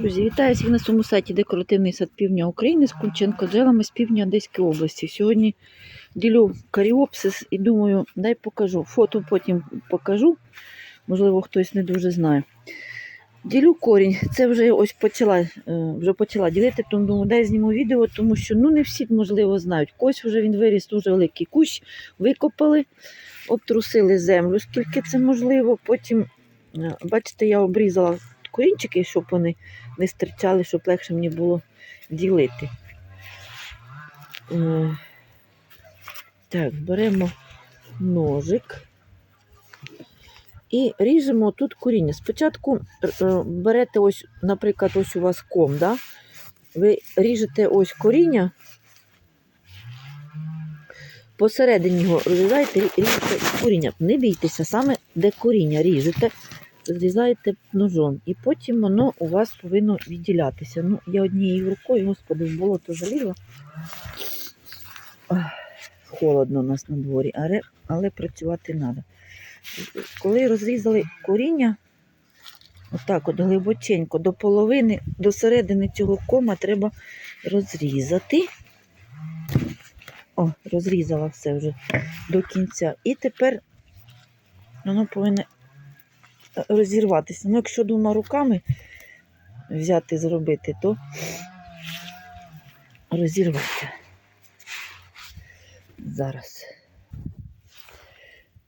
Друзі, вітаю всіх на своєму сайті Декоративний сад півдня України з Кульченко джелами з півдня Одеської області. Сьогодні ділю каріопсис і думаю, дай покажу. Фото потім покажу. Можливо, хтось не дуже знає. Ділю корінь. Це вже ось почала, е, вже почала ділити, тому думаю, дай зніму відео, тому що ну, не всі, можливо, знають. Ось вже він виріс дуже великий кущ, викопали, обтрусили землю, скільки це можливо. Потім, е, бачите, я обрізала корінчики, щоб вони не стирчали, щоб легше мені було ділити. Е, Так, беремо ножик і ріжемо тут коріння. Спочатку е, берете ось, наприклад, ось у вас ком, да? ви ріжете ось коріння, посередині його розрізаєте, рі- ріжете коріння. Не бійтеся, саме де коріння ріжете, зрізаєте ножом, і потім воно у вас повинно відділятися. Ну, я однією рукою, господи, в болото залізла. Холодно у нас на дворі, але, але працювати треба. Коли розрізали коріння, отак от глибоченько, до половини, до середини цього кома треба розрізати. О, розрізала все вже до кінця. І тепер воно повинно розірватися. Ну, якщо двома руками взяти зробити, то розірветься. Зараз.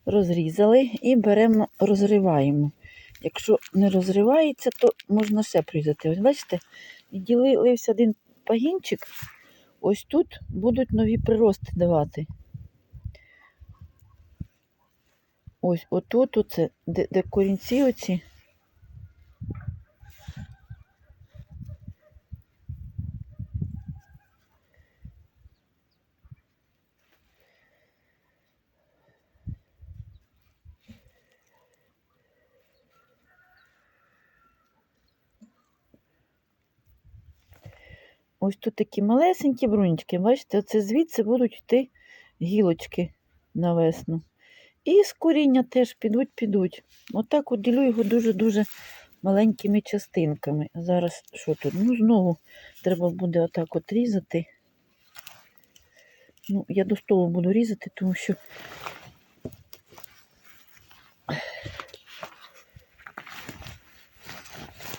Розрізали і беремо, розриваємо. Якщо не розривається, то можна ще прорізати. Ось бачите, відділився один пагінчик. Ось тут будуть нові прирости давати. Ось отут, оце, де, де корінці оці. Ось тут такі малесенькі брунечки, бачите, оце звідси будуть йти гілочки на весну. І з коріння теж підуть, підуть. Отак от ділю його дуже-дуже маленькими частинками. Зараз що тут? Ну, знову треба буде отак от різати. Ну, я до столу буду різати, тому що.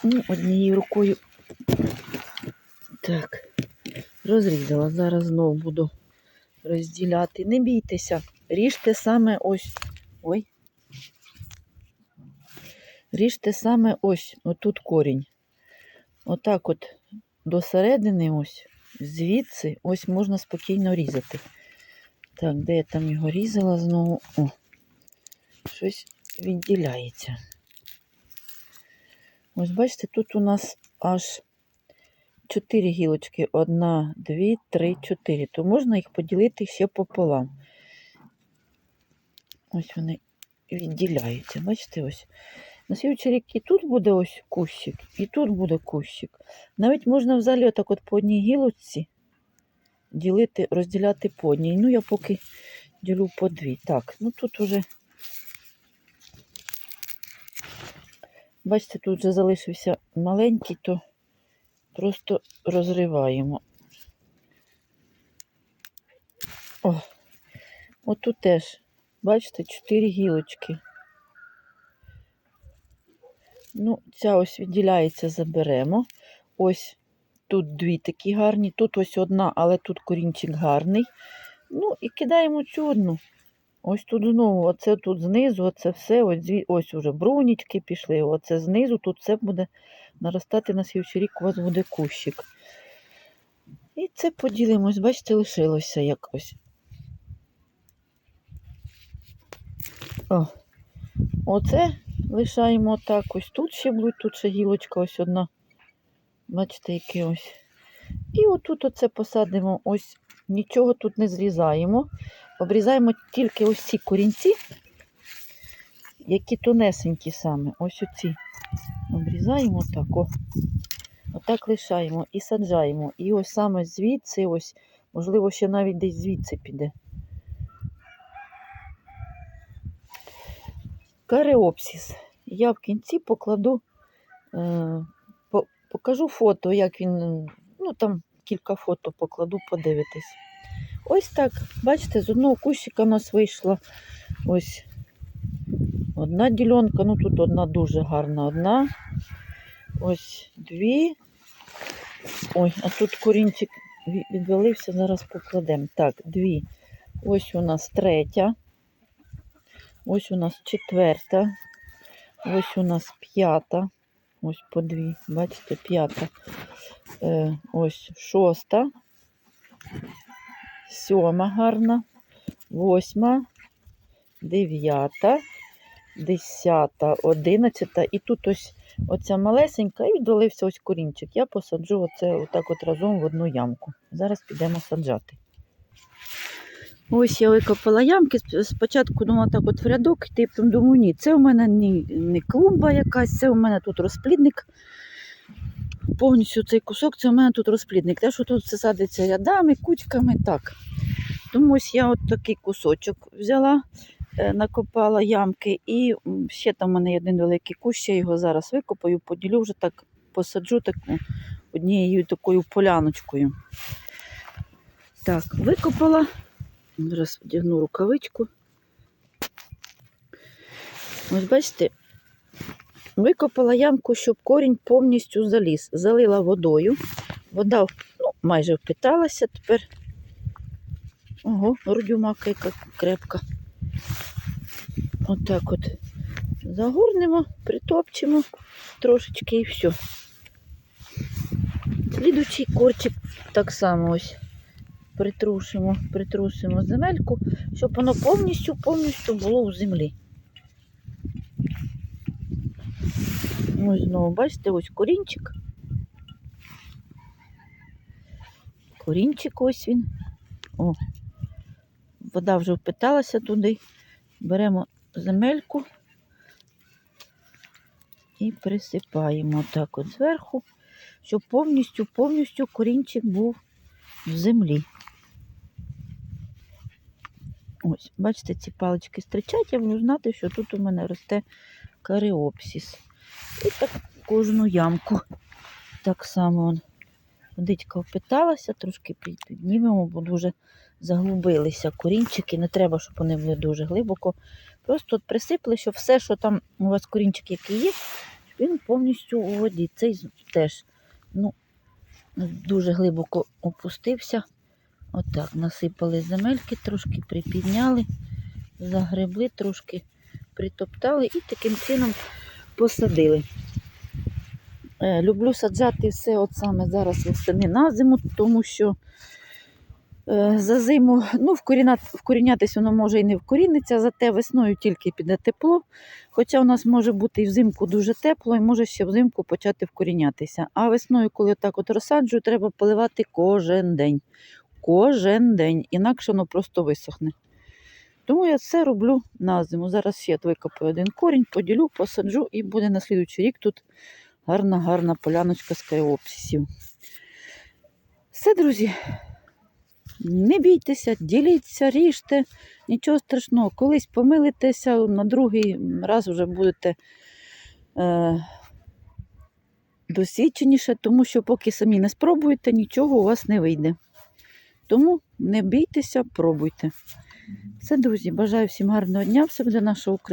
Ну, однією рукою. Так, розрізала. Зараз знову буду розділяти. Не бійтеся, ріжте саме ось. Ой. Ріжте саме ось, отут корінь. Отак от до середини ось, звідси, ось можна спокійно різати. Так, де я там його різала знову? О, щось відділяється. Ось бачите, тут у нас аж чотири гілочки. Одна, дві, три, чотири. То можна їх поділити ще пополам. Ось вони відділяються. Бачите, ось. На слідчий рік і тут буде ось кущик, і тут буде кущик. Навіть можна взагалі отак от по одній гілочці ділити, розділяти по одній. Ну, я поки ділю по дві. Так, ну тут уже, бачите, тут вже залишився маленький, то просто розриваємо. О, отут теж, бачите, чотири гілочки. Ну, ця ось відділяється, заберемо. Ось тут дві такі гарні, тут ось одна, але тут корінчик гарний. Ну, і кидаємо цю одну. Ось тут знову, оце тут знизу, оце все, ось, ось уже брунічки пішли, оце знизу, тут все буде наростати на слідчий рік, у вас буде кущик. І це поділимось, бачите, лишилося якось. О, оце лишаємо так. Ось тут ще будуть, тут ще гілочка ось одна. Бачите, яке ось. І отут оце посадимо, ось нічого тут не зрізаємо. Обрізаємо тільки ось ці корінці, які тонесенькі саме. Ось оці. Обрізаємо так, о. Отак лишаємо і саджаємо. І ось саме звідси, ось, можливо, ще навіть десь звідси піде. Кареопсіс. Я в кінці покладу, е, по- покажу фото, як він, ну там кілька фото покладу, подивитись. Ось так, бачите, з одного кущика у нас вийшла ось одна ділянка, ну тут одна дуже гарна, одна. Ось дві. Ой, а тут корінчик ві- відвалився, зараз покладемо. Так, дві. Ось у нас третя. Ось у нас четверта. Ось у нас п'ята. Ось по дві. Бачите, п'ята. Е, ось шоста. Сьома гарна. Восьма. Дев'ята. Десята, одинадцята. І тут ось оця малесенька, і відвалився ось корінчик. Я посаджу оце отак от разом в одну ямку. Зараз підемо саджати. Ось я викопала ямки. Спочатку думала так от в рядок йти, потім думаю, ні, це у мене не, не клумба якась, це у мене тут розплідник. Повністю цей кусок, це у мене тут розплідник. Те, що тут все садиться рядами, кучками, так. Тому ось я от такий кусочок взяла, е, накопала ямки, і ще там у мене один великий кущ, я його зараз викопаю, поділю вже так, посаджу таку однією такою поляночкою. Так, викопала. Зараз вдягну рукавичку. Ось бачите, викопала ямку, щоб корінь повністю заліз. Залила водою. Вода ну, майже впиталася тепер. Ого, родюмака яка крепка. Отак от, загорнемо, притопчемо трошечки і все. Слідучий корчик так само ось притрушимо, притрусимо земельку, щоб воно повністю повністю було у землі. Ось знову, бачите, ось корінчик. Корінчик ось він. О, вода вже впиталася туди. Беремо земельку і присипаємо так от зверху, щоб повністю, повністю корінчик був в землі. Ось, бачите, ці палички стричать, я буду знати, що тут у мене росте каріопсіс. І так кожну ямку. Так само водичка впиталася, трошки піднімемо, бо дуже заглубилися корінчики. Не треба, щоб вони були дуже глибоко. Просто от присипали, щоб все, що там у вас корінчик який є, він повністю у воді. Цей теж ну, дуже глибоко опустився. Отак, насипали земельки, трошки припідняли, загребли, трошки притоптали і таким чином посадили. Е, Люблю саджати все от саме зараз восени на зиму, тому що е, за зиму ну, вкорінятись воно може і не вкоріниться, зате весною тільки піде тепло. Хоча у нас може бути і взимку дуже тепло, і може ще взимку почати вкорінятися. А весною, коли так от розсаджую, треба поливати кожен день. Кожен день, інакше воно просто висохне. Тому я це роблю на зиму. Зараз ще викопаю один корінь, поділю, посаджу і буде на слідуючий рік тут гарна, гарна поляночка з каріопсисів. Все, друзі. Не бійтеся, діліться, ріжте, нічого страшного. Колись помилитеся, на другий раз вже будете е, досвідченіше, тому що поки самі не спробуєте, нічого у вас не вийде. Тому не бійтеся, пробуйте. Все, друзі, бажаю всім гарного дня, все буде наша Україна.